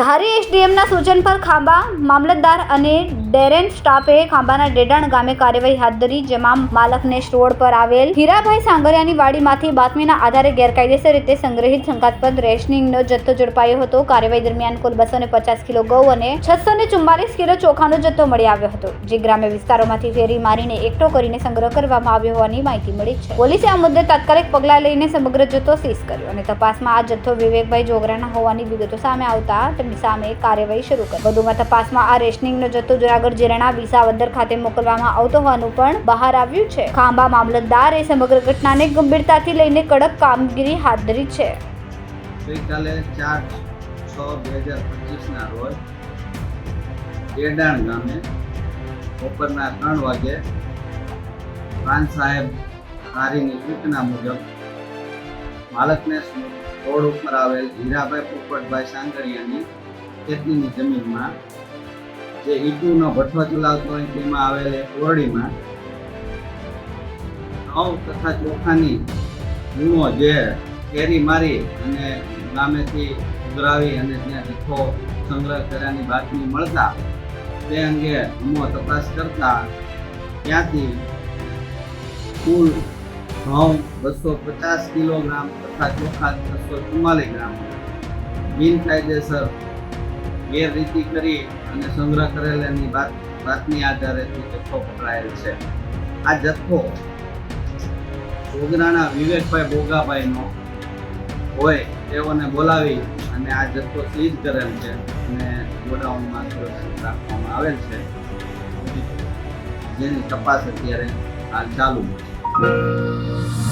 ધારી એસડીએમના સૂચન પર ખાંભા, મામલતદાર અને ડેરેન સ્ટાફે ખાંભાના ડેડાણ ગામે કાર્યવાહી હાથ ધરી, જેમાં માલકનેશ રોડ પર આવેલ હીરાભાઈ સાંગરિયાની વાડીમાંથી બાતમીના આધારે ગેરકાયદેસર રીતે સંગ્રહિત શંકાસ્પદ રેશનિંગનો જથ્થો ઝડપાયો હતો. કાર્યવાહી દરમિયાન કુલ બસો પચાસ કિલો ઘઉં અને છસો ને ચુમ્માલીસ કિલો ચોખાનો જથ્થો મળી આવ્યો હતો, જે ગ્રામ્ય વિસ્તારોમાંથી ફેરી મારીને એકઠો કરીને સંગ્રહ કરવામાં આવ્યો હોવાની માહિતી મળી છે. પોલીસે આ મુદ્દે તાત્કાલિક પગલાં લઈને સમગ્ર જથ્થો સીઝ કર્યો અને તપાસમાં આ જથ્થો વિવેકભાઈ જોગરાના હોવાની વિગતો સામે આવતા સામે કાર્યવાહી શરૂ કરી. વધુમાં તપાસમાં આ રેશનિંગનો જથ્થો જુનાગઢ જિલ્લાના વિસાવદર ખાતે મોકલવામાં આવતો હોવાનું પણ બહાર આવ્યું છે. ખાંભા મામલતદારે સમગ્ર ઘટનાને ગંભીરતાથી લઈને કડક કામગીરી હાથ ધરી છે. ગઈકાલે ચાર છ બે હજાર પચીસના રોજ એડાણ ગામે બપોરના ત્રણ વાગે પ્રાંત સાહેબ ધારીની સૂચના મુજબ માલકને રોડ ઉપર આવેલ હીરાભાઈ પોપટભાઈ સાંગરિયાની ખેતીની જમીનમાં જે ઈટુનો ભઠ્ઠો ચલાવતો હોય તેમાં આવેલ એક ઓરડીમાં ઘઉં તથા ચોખાની ગુણો જે કેરી મારી અને ગામેથી ઉઘરાવી અને ત્યાં જથ્થો સંગ્રહ કર્યાની બાતમી મળતા તે અંગે અમો તપાસ કરતા ત્યાંથી કુલ ઘઉં બસો પચાસ કિલોગ્રામ તથા ચોખા બસો ચુમ્માલીસ ગ્રામ. બિનકાયદેસર ગેરરીતિ કરી અને સંગ્રહ કરેલાની બાત બાતમી આધારે જથ્થો પકડાયેલ છે. આ જથ્થો ગોગરાના વિવેકભાઈ બોગાભાઈનો હોય તેઓને બોલાવી અને આ જથ્થો સીઝ કરેલ છે અને ગોડાઉનમાં સુરક્ષિત રાખવામાં આવેલ છે. જેની તપાસ અત્યારે હાલ ચાલુ છે. Música